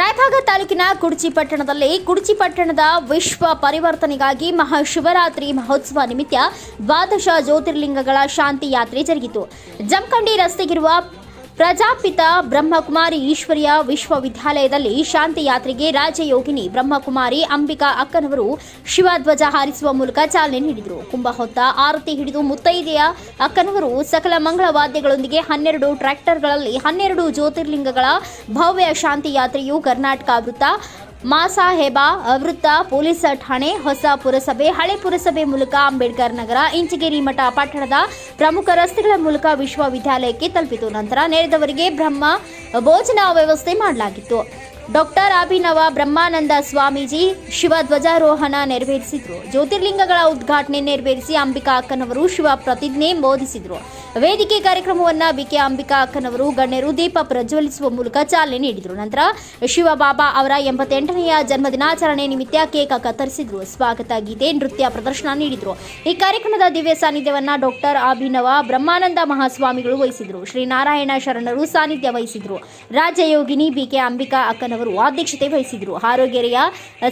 ರಾಯಭಾಗ ತಾಲೂಕಿನ ಕುಡ್ಚಿ ಪಟ್ಟಣದಲ್ಲಿ, ಕುಡ್ಚಿ ಪಟ್ಟಣದ ವಿಶ್ವ ಪರಿವರ್ತನೆಗಾಗಿ ಮಹಾಶಿವರಾತ್ರಿ ಮಹೋತ್ಸವ ನಿಮಿತ್ತ ದ್ವಾದಶ ಜ್ಯೋತಿರ್ಲಿಂಗಗಳ ಶಾಂತಿ ಯಾತ್ರೆ ಜರುಗಿತು. ಜಮಖಂಡಿ ರಸ್ತೆಗಿರುವ ಪ್ರಜಾಪಿತ ಬ್ರಹ್ಮಕುಮಾರಿ ಈಶ್ವರ್ಯ ವಿಶ್ವವಿದ್ಯಾಲಯದಲ್ಲಿ ಶಾಂತಿ ಯಾತ್ರೆಗೆ ರಾಜಯೋಗಿನಿ ಬ್ರಹ್ಮಕುಮಾರಿ ಅಂಬಿಕಾ ಅಕ್ಕನವರು ಶಿವಧ್ವಜ ಹಾರಿಸುವ ಮೂಲಕ ಚಾಲನೆ ನೀಡಿದರು. ಕುಂಭ ಹೊತ್ತ ಆರತಿ ಹಿಡಿದು ಮುತ್ತೈದೆಯ ಅಕ್ಕನವರು ಸಕಲ ಮಂಗಳ ವಾದ್ಯಗಳೊಂದಿಗೆ ಹನ್ನೆರಡು ಟ್ರ್ಯಾಕ್ಟರ್ಗಳಲ್ಲಿ ಹನ್ನೆರಡು ಜ್ಯೋತಿರ್ಲಿಂಗಗಳ ಭವ್ಯ ಶಾಂತಿ ಯಾತ್ರೆಯು ಕರ್ನಾಟಕ ವೃತ್ತ ಮಾಸಾಹೇಬ ವೃತ್ತ ಪೊಲೀಸ್ ಠಾಣೆ, ಹೊಸ ಪುರಸಭೆ, ಹಳೆ ಪುರಸಭೆ ಮೂಲಕ ಅಂಬೇಡ್ಕರ್ ನಗರ, ಇಂಚಗೇರಿ ಮಠ ಪಟ್ಟಣದ ಪ್ರಮುಖ ರಸ್ತೆಗಳ ಮೂಲಕ ವಿಶ್ವವಿದ್ಯಾಲಯಕ್ಕೆ ತಲುಪಿತು. ನಂತರ ನೆರೆದವರಿಗೆ ಬ್ರಹ್ಮ ಭೋಜನ ವ್ಯವಸ್ಥೆ ಮಾಡಲಾಗಿತ್ತು. ಡಾಕ್ಟರ್ ಅಭಿನವ ಬ್ರಹ್ಮಾನಂದ ಸ್ವಾಮೀಜಿ ಶಿವ ಧ್ವಜಾರೋಹಣ ನೆರವೇರಿಸಿದ್ರು. ಜ್ಯೋತಿರ್ಲಿಂಗಗಳ ಉದ್ಘಾಟನೆ ನೆರವೇರಿಸಿ ಅಂಬಿಕಾ ಅಕ್ಕನವರು ಶಿವ ಪ್ರತಿಜ್ಞೆ ಬೋಧಿಸಿದ್ರು. ವೇದಿಕೆ ಕಾರ್ಯಕ್ರಮವನ್ನ ಬಿಕೆ ಅಂಬಿಕಾ ಅಕ್ಕನವರು ಗಣ್ಯರು ದೀಪ ಪ್ರಜ್ವಲಿಸುವ ಮೂಲಕ ಚಾಲನೆ ನೀಡಿದರು. ನಂತರ ಶಿವಬಾಬಾ ಅವರ ಎಂಬತ್ತೆಂಟನೆಯ ಜನ್ಮದಿನಾಚರಣೆ ನಿಮಿತ್ತ ಕೇಕ್ ಕತ್ತರಿಸಿದ್ರು. ಸ್ವಾಗತ ಗೀತೆ, ನೃತ್ಯ ಪ್ರದರ್ಶನ ನೀಡಿದರು. ಈ ಕಾರ್ಯಕ್ರಮದ ದಿವ್ಯ ಸಾನ್ನಿಧ್ಯವನ್ನ ಡಾಕ್ಟರ್ ಅಭಿನವ ಬ್ರಹ್ಮಾನಂದ ಮಹಾಸ್ವಾಮಿಗಳು ವಹಿಸಿದ್ರು. ಶ್ರೀನಾರಾಯಣ ಶರಣರು ಸಾನ್ನಿಧ್ಯ ವಹಿಸಿದರು. ರಾಜಯೋಗಿನಿ ಬಿಕೆ ಅಂಬಿಕಾ ಅಕ್ಕನವರು ಅಧ್ಯಕ್ಷತೆ ವಹಿಸಿದರು. ಆರೋಗ್ಯರೆಯ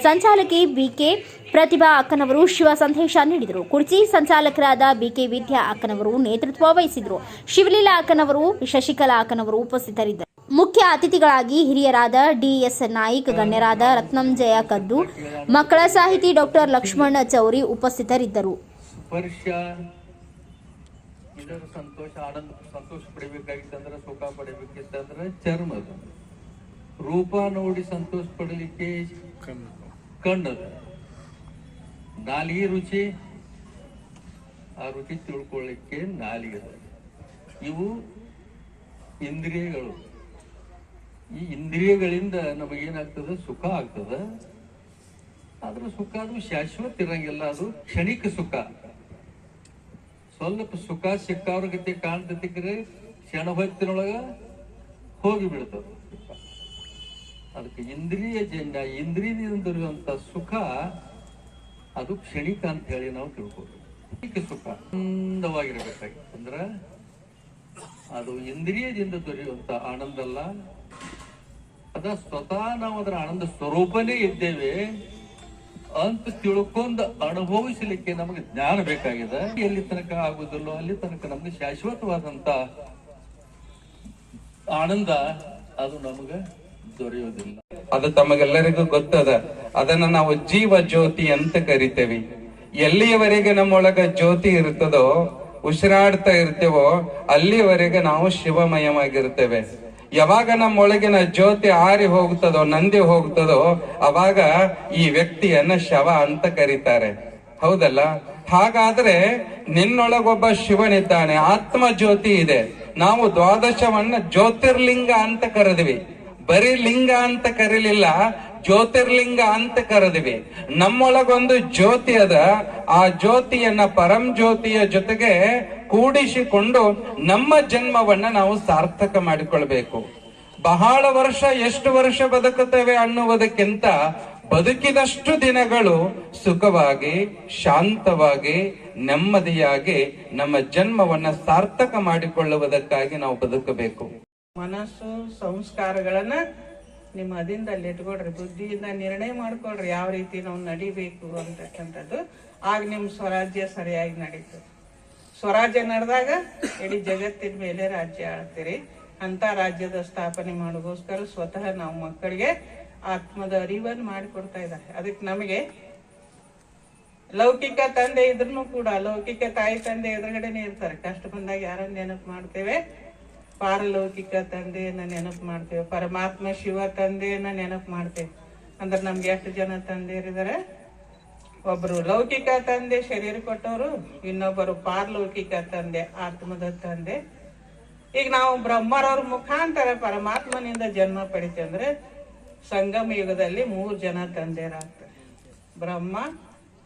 ಸಂಚಾಲಕಿ ಬಿಕೆ ಪ್ರತಿಭಾ ಅಕ್ಕನವರು ಶಿವ ಸಂದೇಶ ನೀಡಿದರು. ಕುರ್ಚಿ ಸಂಚಾಲಕರಾದ ಬಿಕೆ ವಿದ್ಯಾ ಅಕ್ಕನವರು ನೇತೃತ್ವ ವಹಿಸಿದರು. ಶಿವಲೀಲಾ ಅಕ್ಕನವರು, ಶಶಿಕಲಾ ಅಕ್ಕನವರು ಉಪಸ್ಥಿತರಿದ್ದರು. ಮುಖ್ಯ ಅತಿಥಿಗಳಾಗಿ ಹಿರಿಯರಾದ ಡಿಎಸ್ ನಾಯಕ್, ಗಣ್ಯರಾದ ರತ್ನಂಜಯ ಕದ್ದು, ಮಕ್ಕಳ ಸಾಹಿತಿ ಡಾಕ್ಟರ್ ಲಕ್ಷ್ಮಣ ಚೌರಿ ಉಪಸ್ಥಿತರಿದ್ದರು. ಸಂತೋಷ, ಆನಂದ, ಸಂತೋಷ ಪಡಿಬೇಕಾಗಿತ್ತಂದ್ರೆ, ಸುಖ ಪಡಿಬೇಕಿತ್ತಂದ್ರೆ ಚರ್ಮದ ರೂಪ ನೋಡಿ ಸಂತೋಷ ಪಡಲಿಕ್ಕೆ ಕಣ್ಣದ. ನಾಲಿಗೆ ರುಚಿ, ಆ ರುಚಿ ತಿಳ್ಕೊಳ್ಳಿಕ್ಕೆ ನಾಲಿಗೆ ಇವು ಇಂದ್ರಿಯಗಳು. ಈ ಇಂದ್ರಿಯಗಳಿಂದ ನಮಗೇನಾಗ್ತದೆ? ಸುಖ ಆಗ್ತದ. ಆದ್ರೆ ಸುಖ ಅದು ಶಾಶ್ವತ ಇರಂಗಿಲ್ಲ. ಅದು ಕ್ಷಣಿಕ ಸುಖ. ಸ್ವಲ್ಪ ಸುಖ ಸಿಕ್ಕವ್ರ ಗತಿ ಕಾಣ್ತತಿಕ್ರೆ ಕ್ಷಣ ಹೊತ್ತಿನೊಳಗ ಹೋಗಿ ಬೀಳ್ತದ ಸುಖ ಅದಕ್ಕೆ ಇಂದ್ರಿಯ ಜನ್ಯ, ಇಂದ್ರಿಯದಿಂದ ದೊರೆಯುವಂತ ಸುಖ, ಅದು ಕ್ಷಣಿಕ ಅಂತ ಹೇಳಿ ನಾವು ತಿಳ್ಕೊಬೇಕು ಸುಖ ಆನಂದವಾಗಿರ್ಬೇಕಾಗಿತ್ತು ಅಂದ್ರ ಅದು ಇಂದ್ರಿಯದಿಂದ ದೊರೆಯುವಂತ ಆನಂದ ಅಲ್ಲ ಅದ ಸ್ವತಃ ನಾವು ಅದರ ಆನಂದ ಸ್ವರೂಪನೇ ಇದ್ದೇವೆ. ಅಂತ ತಿಳ್ಕೊಂಡು ಅನುಭವಿಸಲಿಕ್ಕೆ ನಮಗೆ ಜ್ಞಾನ ಬೇಕಾಗಿದೆ. ಎಲ್ಲಿ ತನಕ ಆಗುದಿಲ್ಲೋ ಅಲ್ಲಿ ತನಕ ನಮ್ಗೆ ಶಾಶ್ವತವಾದಂತ ಆನಂದ ಅದು ನಮಗೆ ದೊರೆಯೋದಿಲ್ಲ ಅದು ತಮಗೆಲ್ಲರಿಗೂ ಗೊತ್ತದ. ಅದನ್ನ ನಾವು ಜೀವ ಜ್ಯೋತಿ ಅಂತ ಕರಿತೇವೆ. ಎಲ್ಲಿಯವರೆಗೆ ನಮ್ಮೊಳಗ ಜ್ಯೋತಿ ಇರ್ತದೋ, ಉಸಿರಾಡ್ತಾ ಇರ್ತೇವೋ ಅಲ್ಲಿಯವರೆಗೆ ನಾವು ಶಿವಮಯವಾಗಿರ್ತೇವೆ. ಯಾವಾಗ ನಮ್ಮೊಳಗಿನ ಜ್ಯೋತಿ ಆರಿ ಹೋಗ್ತದೋ, ನಂದಿ ಹೋಗ್ತದೋ, ಅವಾಗ ಈ ವ್ಯಕ್ತಿಯನ್ನ ಶವ ಅಂತ ಕರೀತಾರೆ. ಹೌದಲ್ಲ? ಹಾಗಾದ್ರೆ ನಿನ್ನೊಳಗೊಬ್ಬ ಶಿವನಿದ್ದಾನೆ ಆತ್ಮ ಜ್ಯೋತಿ ಇದೆ. ನಾವು ದ್ವಾದಶವನ್ನ ಜ್ಯೋತಿರ್ಲಿಂಗ ಅಂತ ಕರೆದ್ವಿ. ಬರೀ ಲಿಂಗ ಅಂತ ಕರೀಲಿಲ್ಲ, ಜ್ಯೋತಿರ್ಲಿಂಗ ಅಂತ ಕರೆದಿವಿ. ನಮ್ಮೊಳಗೊಂದು ಜ್ಯೋತಿ ಅದ, ಆ ಜ್ಯೋತಿಯನ್ನ ಪರಂ ಜ್ಯೋತಿಯ ಜೊತೆಗೆ ಕೂಡಿಸಿಕೊಂಡು ನಮ್ಮ ಜನ್ಮವನ್ನ ನಾವು ಸಾರ್ಥಕ ಮಾಡಿಕೊಳ್ಬೇಕು. ಬಹಳ ವರ್ಷ, ಎಷ್ಟು ವರ್ಷ ಬದುಕುತ್ತೇವೆ ಅನ್ನುವುದಕ್ಕಿಂತ ಬದುಕಿದಷ್ಟು ದಿನಗಳು ಸುಖವಾಗಿ, ಶಾಂತವಾಗಿ, ನೆಮ್ಮದಿಯಾಗಿ ನಮ್ಮ ಜನ್ಮವನ್ನ ಸಾರ್ಥಕ ಮಾಡಿಕೊಳ್ಳುವುದಕ್ಕಾಗಿ ನಾವು ಬದುಕಬೇಕು. ಮನಸ್ಸು, ಸಂಸ್ಕಾರಗಳನ್ನ ನಿಮ್ಮ ಅದಿಂದಲ್ಲಿ ಇಟ್ಕೊಳ್ರಿ, ಬುದ್ಧಿಯಿಂದ ನಿರ್ಣಯ ಮಾಡ್ಕೊಳ್ರಿ, ಯಾವ ರೀತಿ ನಾವು ನಡಿಬೇಕು ಅಂತಕ್ಕಂಥದ್ದು. ಆಗ ನಿಮ್ ಸ್ವರಾಜ್ಯ ಸರಿಯಾಗಿ ನಡೀತು. ಸ್ವರಾಜ್ಯ ನಡೆದಾಗ ಇಡೀ ಜಗತ್ತಿನ ಮೇಲೆ ರಾಜ್ಯ ಆಳ್ತೀರಿ. ಅಂತ ರಾಜ್ಯದ ಸ್ಥಾಪನೆ ಮಾಡೋಗೋಸ್ಕರ ಸ್ವತಃ ನಾವು ಮಕ್ಕಳಿಗೆ ಆತ್ಮದ ಅರಿವನ್ನು ಮಾಡಿಕೊಡ್ತಾ ಇದ್ದಾರೆ. ಅದಕ್ಕೆ ನಮಗೆ ಲೌಕಿಕ ತಂದೆ ಇದ್ರೂ ಕೂಡ, ಲೌಕಿಕ ತಾಯಿ ತಂದೆ ಎದುರುಗಡೆನೆ ಇರ್ತಾರೆ. ಕಷ್ಟ ಬಂದಾಗ ಯಾರನ್ನ ನೆನಪು ಮಾಡ್ತೇವೆ? ಪಾರಲೌಕಿಕ ತಂದೆಯನ್ನ ನೆನಪು ಮಾಡ್ತೇವೆ, ಪರಮಾತ್ಮ ಶಿವ ತಂದೆಯನ್ನ ನೆನಪು ಮಾಡ್ತೇವೆ. ಅಂದ್ರೆ ನಮ್ಗೆ ಎಷ್ಟು ಜನ ತಂದೆಯರಿದ್ದಾರೆ? ಒಬ್ಬರು ಲೌಕಿಕ ತಂದೆ ಶರೀರ ಕೊಟ್ಟವರು, ಇನ್ನೊಬ್ಬರು ಪಾರಲೌಕಿಕ ತಂದೆ, ಆತ್ಮದ ತಂದೆ. ಈಗ ನಾವು ಬ್ರಹ್ಮರವ್ರ ಮುಖಾಂತರ ಪರಮಾತ್ಮನಿಂದ ಜನ್ಮ ಪಡಿತಂದ್ರೆ ಸಂಗಮ ಯುಗದಲ್ಲಿ ಮೂರು ಜನ ತಂದೆಯರಾಗ್ತಾರೆ. ಬ್ರಹ್ಮ,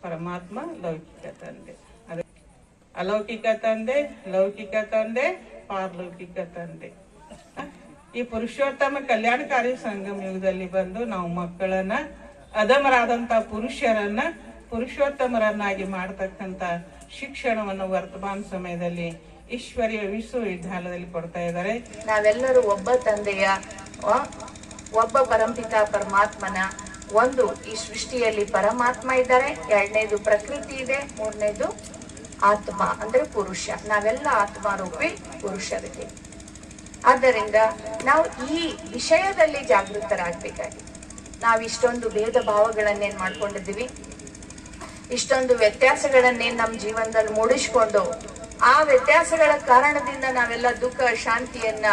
ಪರಮಾತ್ಮ, ಲೌಕಿಕ ತಂದೆ. ಅದೇ ಅಲೌಕಿಕ ತಂದೆ, ಲೌಕಿಕ ತಂದೆ ಪಾರಲೌಕಿಕ ತಂದೆ. ಈ ಪುರುಷೋತ್ತಮ ಕಲ್ಯಾಣಕಾರಿ ಸಂಗಮ ಯುಗದಲ್ಲಿ ಬಂದು ನಾವು ಮಕ್ಕಳನ್ನ, ಅಧಮರಾದಂತ ಪುರುಷರನ್ನ, ಪುರುಷೋತ್ತಮರನ್ನಾಗಿ ಮಾಡತಕ್ಕಂತ ಶಿಕ್ಷಣವನ್ನು ವರ್ತಮಾನ ಸಮಯದಲ್ಲಿ ಈಶ್ವರ್ಯ ವಿಶ್ವವಿದ್ಯಾಲಯದಲ್ಲಿ ಕೊಡ್ತಾ ಇದ್ದಾರೆ. ನಾವೆಲ್ಲರೂ ಒಬ್ಬ ತಂದೆಯ ಒಬ್ಬ ಪರಂಪಿತಾ ಪರಮಾತ್ಮನ ಒಂದು ಈ ಸೃಷ್ಟಿಯಲ್ಲಿ ಪರಮಾತ್ಮ ಇದ್ದಾರೆ. ಎರಡನೇದು ಪ್ರಕೃತಿ ಇದೆ, ಮೂರನೇದು ಆತ್ಮ ಅಂದ್ರೆ ಪುರುಷ. ನಾವೆಲ್ಲ ಆತ್ಮಾರೂಪಿ ಪುರುಷರಿಗೆ. ಆದ್ದರಿಂದ ನಾವು ಈ ವಿಷಯದಲ್ಲಿ ಜಾಗೃತರಾಗಬೇಕಾಗಿದೆ ನಾವು ಇಷ್ಟೊಂದು ಭೇದ ಭಾವಗಳನ್ನೇನ್ ಮಾಡ್ಕೊಂಡಿದ್ದೀವಿ? ಇಷ್ಟೊಂದು ವ್ಯತ್ಯಾಸಗಳನ್ನೇನ್ ನಮ್ಮ ಜೀವನದಲ್ಲಿ ಮೂಡಿಸ್ಕೊಂಡು, ಆ ವ್ಯತ್ಯಾಸಗಳ ಕಾರಣದಿಂದ ನಾವೆಲ್ಲ ದುಃಖ, ಶಾಂತಿಯನ್ನ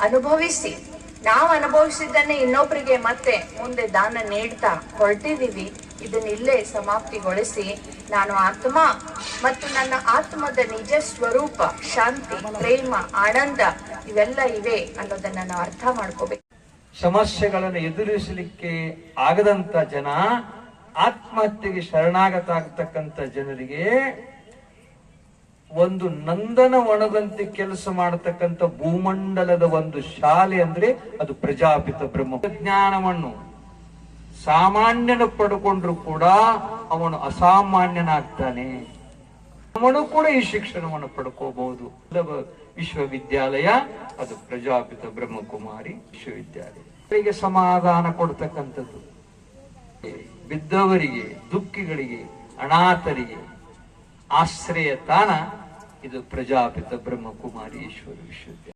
ಅನುಭವಿಸಿ, ನಾವು ಅನುಭವಿಸಿದ್ದನ್ನೇ ಇನ್ನೊಬ್ಬರಿಗೆ ಮತ್ತೆ ಮುಂದೆ ದಾನ ನೀಡ್ತಾ ಹೊರಟಿದೀವಿ ಇದನ್ನ ಇಲ್ಲೇ ಸಮಾಪ್ತಿಗೊಳಿಸಿ ನಾನು ಆತ್ಮ ಮತ್ತು ನನ್ನ ಆತ್ಮದ ನಿಜ ಸ್ವರೂಪ, ಶಾಂತಿ, ಪ್ರೇಮ, ಆನಂದ ಇವೆಲ್ಲ ಇವೆ ಅನ್ನೋದನ್ನ ನಾವು ಅರ್ಥ ಮಾಡ್ಕೋಬೇಕು. ಸಮಸ್ಯೆಗಳನ್ನು ಎದುರಿಸಲಿಕ್ಕೆ ಆಗದಂತ ಜನ, ಆತ್ಮಹತ್ಯೆಗೆ ಶರಣಾಗತ ಆಗ್ತಕ್ಕಂಥ ಜನರಿಗೆ ಒಂದು ನಂದನ ನಂದನವನದಂತೆ ಕೆಲಸ ಮಾಡತಕ್ಕಂಥ ಭೂಮಂಡಲದ ಒಂದು ಶಾಲೆ ಅಂದ್ರೆ ಅದು ಪ್ರಜಾಪಿತ ಬ್ರಹ್ಮ. ಜ್ಞಾನವನ್ನು ಸಾಮಾನ್ಯನ ಪಡ್ಕೊಂಡ್ರು ಕೂಡ ಅವನು ಅಸಾಮಾನ್ಯನಾಗ್ತಾನೆ. ಅವನು ಕೂಡ ಈ ಶಿಕ್ಷಣವನ್ನು ಪಡ್ಕೋಬಹುದು. ವಿಶ್ವವಿದ್ಯಾಲಯ, ಅದು ಪ್ರಜಾಪಿತ ಬ್ರಹ್ಮಕುಮಾರಿ ವಿಶ್ವವಿದ್ಯಾಲಯ. ಸಮಾಧಾನ ಕೊಡ್ತಕ್ಕಂಥದ್ದು. ಬಿದ್ದವರಿಗೆ, ದುಃಖಿಗಳಿಗೆ, ಅನಾಥರಿಗೆ ಆಶ್ರಯ ತಾಣ ಇದು ಪ್ರಜಾಪಿತ ಬ್ರಹ್ಮಕುಮಾರಿ ಈಶ್ವರ ವಿಶ್ವವಿದ್ಯಾಲಯ.